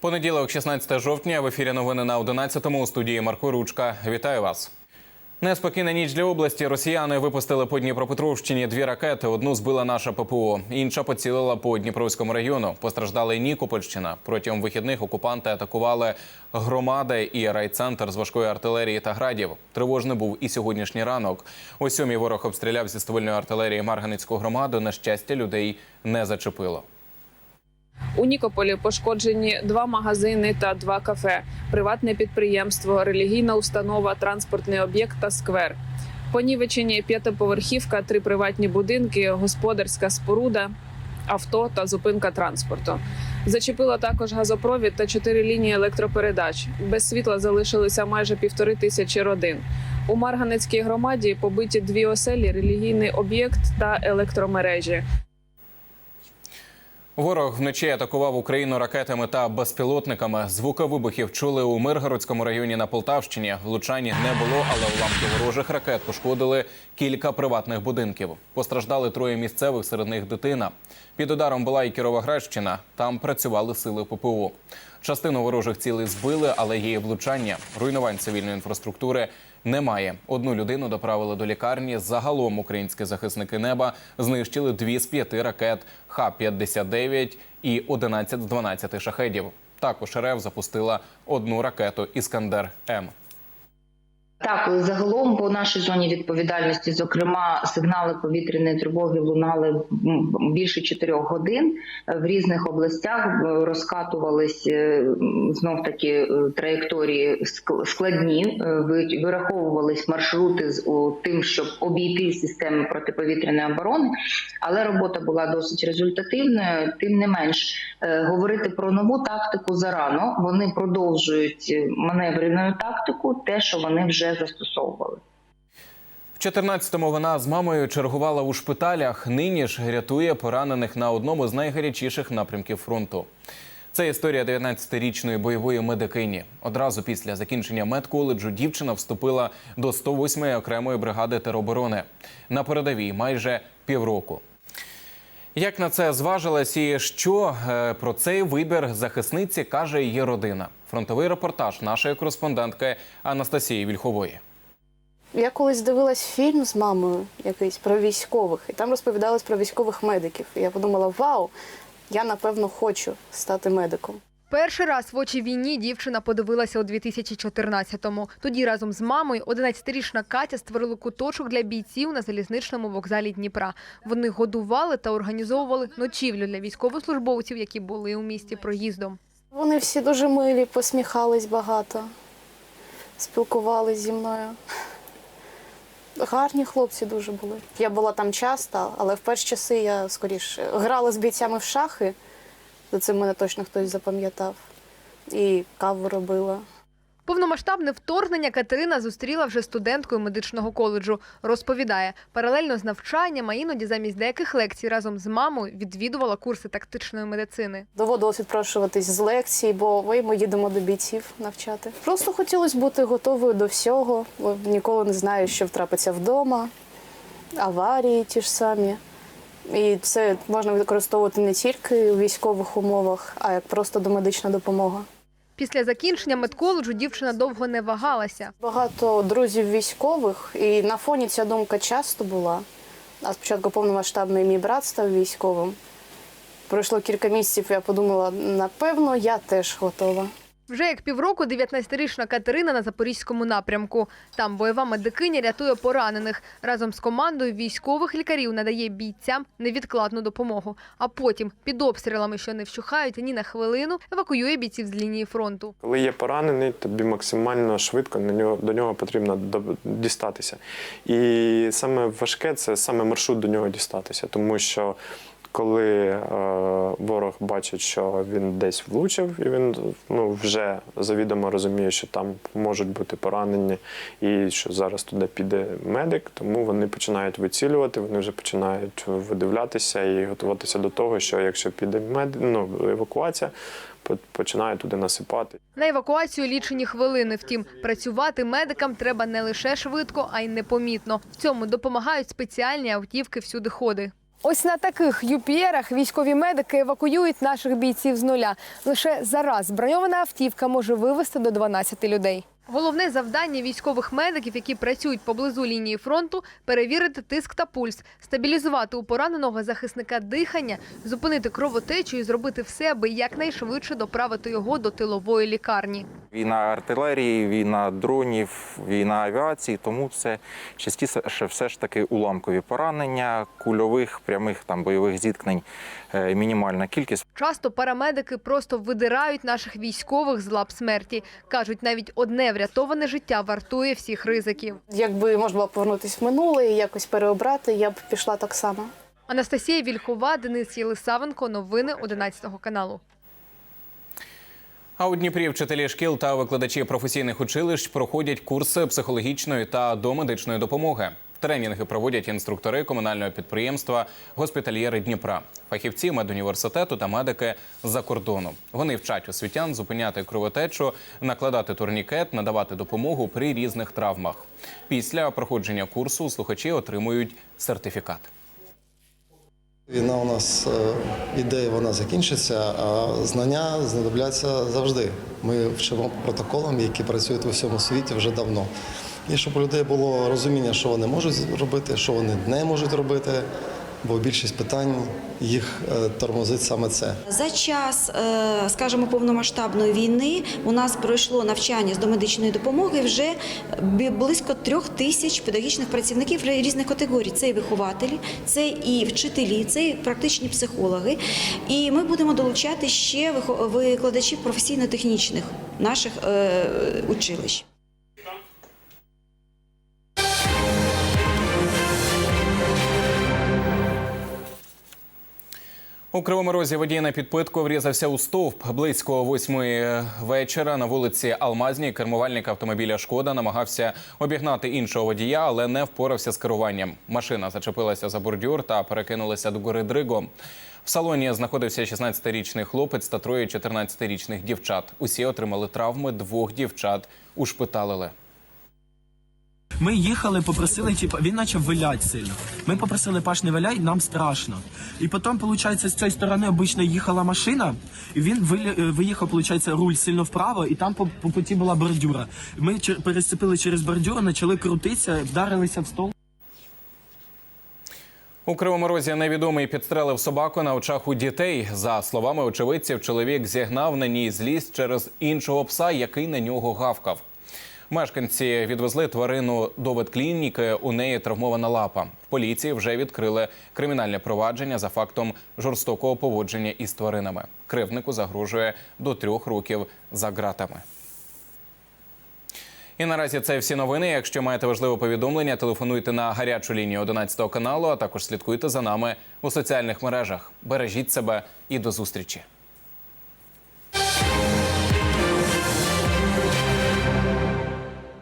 Понеділок, 16 жовтня, в ефірі новини на 11-му у студії Марко Ручка. Вітаю вас. Неспокійна ніч для області. Росіяни випустили по Дніпропетровщині дві ракети. Одну збила наша ППО, інша поцілила по Дніпровському району. Постраждала і Нікопольщина. Протягом вихідних окупанти атакували громади і райцентр з важкої артилерії та градів. Тривожний був і сьогоднішній ранок. О сьомій ворог обстріляв зі ствольної артилерії Марганицьку громаду. На щастя, людей не зачепило. У Нікополі пошкоджені два магазини та два кафе, приватне підприємство, релігійна установа, транспортний об'єкт та сквер. Понівечені п'ятиповерхівка, три приватні будинки, господарська споруда, авто та зупинка транспорту. Зачепило також газопровід та чотири лінії електропередач. Без світла залишилися майже півтори тисячі родин. У Марганецькій громаді побиті дві оселі, релігійний об'єкт та електромережі. Ворог вночі атакував Україну ракетами та безпілотниками. Звуки вибухів чули у Миргородському районі на Полтавщині. Влучань не було, але уламки ворожих ракет пошкодили кілька приватних будинків. Постраждали троє місцевих, серед них дитина. Під ударом була і Кіровоградщина. Там працювали сили ППО. Частину ворожих цілей збили, але є влучання. Руйнувань цивільної інфраструктури немає. Одну людину доправили до лікарні. Загалом українські захисники неба знищили дві з п'яти ракет Х-59 і 11 з 12 шахедів. Також РФ запустила одну ракету Іскандер М. Так, загалом по нашій зоні відповідальності, зокрема, сигнали повітряної тривоги лунали більше чотирьох годин в різних областях. е, Розкатувались знов таки траєкторії складні, е, вираховувались маршрути з тим, щоб обійти системи протиповітряної оборони. Але робота була досить результативною. Тим не менш, е, говорити про нову тактику зарано. Вони продовжують е, маневрену тактику, те, що вони вже застосовували. В 14-му вона з мамою чергувала у шпиталях. Нині ж рятує поранених на одному з найгарячіших напрямків фронту. Це історія 19-річної бойової медикині. Одразу після закінчення медколеджу дівчина вступила до 108-ї окремої бригади тероборони на передовій майже півроку. Як на це зважилась і що е, про цей вибір захисниці каже її родина? Фронтовий репортаж нашої кореспондентки Анастасії Вільхової. Я колись дивилась фільм з мамою якийсь про військових, і там розповідалось про військових медиків. І я подумала: вау, я напевно хочу стати медиком. Перший раз в очі війні дівчина подивилася у 2014-му. Тоді разом з мамою 11-річна Катя створили куточок для бійців на залізничному вокзалі Дніпра. Вони годували та організовували ночівлю для військовослужбовців, які були у місті проїздом. Вони всі дуже милі, посміхались багато, спілкувались зі мною. Гарні хлопці дуже були. Я була там часто, але в перші часи я скоріше грала з бійцями в шахи. За цим мене точно хтось запам'ятав. І каву робила. Повномасштабне вторгнення Катерина зустріла вже студенткою медичного коледжу. Розповідає, паралельно з навчанням, а іноді замість деяких лекцій разом з мамою відвідувала курси тактичної медицини. Доводилось відпрошуватись з лекцій, бо ми, їдемо до бійців навчати. Просто хотілося бути готовою до всього, бо ніколи не знаю, що втрапиться вдома, аварії ті ж самі. І це можна використовувати не тільки у військових умовах, а як просто домедична допомога. Після закінчення медколеджу дівчина довго не вагалася. Багато друзів військових, і на фоні ця думка часто була. А спочатку повномасштабний мій брат став військовим. Пройшло кілька місяців, я подумала, напевно, я теж готова. Вже як півроку 19-річна Катерина на запорізькому напрямку. Там бойова медикиня рятує поранених. Разом з командою військових лікарів надає бійцям невідкладну допомогу. А потім під обстрілами, що не вщухають ні на хвилину, евакуює бійців з лінії фронту. Коли є поранений, тобі максимально швидко на нього, до нього потрібно дістатися. І саме важке це саме маршрут до нього дістатися, тому що коли е, ворог бачить, що він десь влучив, і він ну, вже завідомо розуміє, що там можуть бути поранені, і що зараз туди піде медик, тому вони починають вицілювати, вони вже починають видивлятися і готуватися до того, що якщо піде мед... ну, евакуація, починає туди насипати. На евакуацію лічені хвилини. Втім, працювати медикам треба не лише швидко, а й непомітно. В цьому допомагають спеціальні автівки всюди ходи. Ось на таких юпієрах військові медики евакуюють наших бійців з нуля. Лише зараз броньована автівка може вивезти до 12 людей. Головне завдання військових медиків, які працюють поблизу лінії фронту, перевірити тиск та пульс, стабілізувати у пораненого захисника дихання, зупинити кровотечу і зробити все, аби якнайшвидше доправити його до тилової лікарні. Війна артилерії, війна дронів, війна авіації, тому це частіше все ж таки уламкові поранення, кульових прямих там бойових зіткнень е, мінімальна кількість. Часто парамедики просто видирають наших військових з лап смерті. Кажуть, навіть одне врятоване життя вартує всіх ризиків. Якби можна було повернутися в минуле і якось переобрати, я б пішла так само. Анастасія Вільхова, Денис Єлисавенко. Новини 11 каналу. А у Дніпрі вчителі шкіл та викладачі професійних училищ проходять курси психологічної та домедичної допомоги. Тренінги проводять інструктори комунального підприємства Госпітальєри Дніпра, фахівці медуніверситету та медики за кордону. Вони вчать освітян зупиняти кровотечу, накладати турнікет, надавати допомогу при різних травмах. Після проходження курсу слухачі отримують сертифікат. Війна у нас е, іде, вона закінчиться, а знання знадобляться завжди. Ми вчимо протоколам, які працюють у всьому світі вже давно. І щоб у людей було розуміння, що вони можуть робити, що вони не можуть робити, бо більшість питань їх е, тормозить саме це. За час, е, скажімо, повномасштабної війни у нас пройшло навчання з домедичної допомоги вже близько трьох тисяч педагогічних працівників різних категорій. Це і вихователі, це і вчителі, це і практичні психологи. І ми будемо долучати ще викладачів професійно-технічних наших е, училищ. У Кривому Розі водій на підпитку врізався у стовп. Близько восьмої вечора на вулиці Алмазній кермувальник автомобіля Шкода намагався обігнати іншого водія, але не впорався з керуванням. Машина зачепилася за бордюр та перекинулася до гори дригом. В салоні знаходився 16-річний хлопець та троє 14-річних дівчат. Усі отримали травми. Двох дівчат ушпиталили. Ми їхали, попросили, типу, він почав виляти сильно. Ми попросили Паш, не виляй, нам страшно. І потім, виходить, з цієї сторони обично їхала машина, і він е, виїхав, виходить, руль сильно вправо, і там по, по путі була бордюра. Ми переступили через бордюру, почали крутитися, вдарилися в стол. У Кривому Розі невідомий підстрелив собаку на очах у дітей. За словами очевидців, чоловік зігнав на ній злість через іншого пса, який на нього гавкав. Мешканці відвезли тварину до ветклініки. У неї травмована лапа. В поліції вже відкрили кримінальне провадження за фактом жорстокого поводження із тваринами. Кривнику загрожує до трьох років за ґратами. І наразі це всі новини. Якщо маєте важливе повідомлення, телефонуйте на гарячу лінію 11 каналу, а також слідкуйте за нами у соціальних мережах. Бережіть себе і до зустрічі.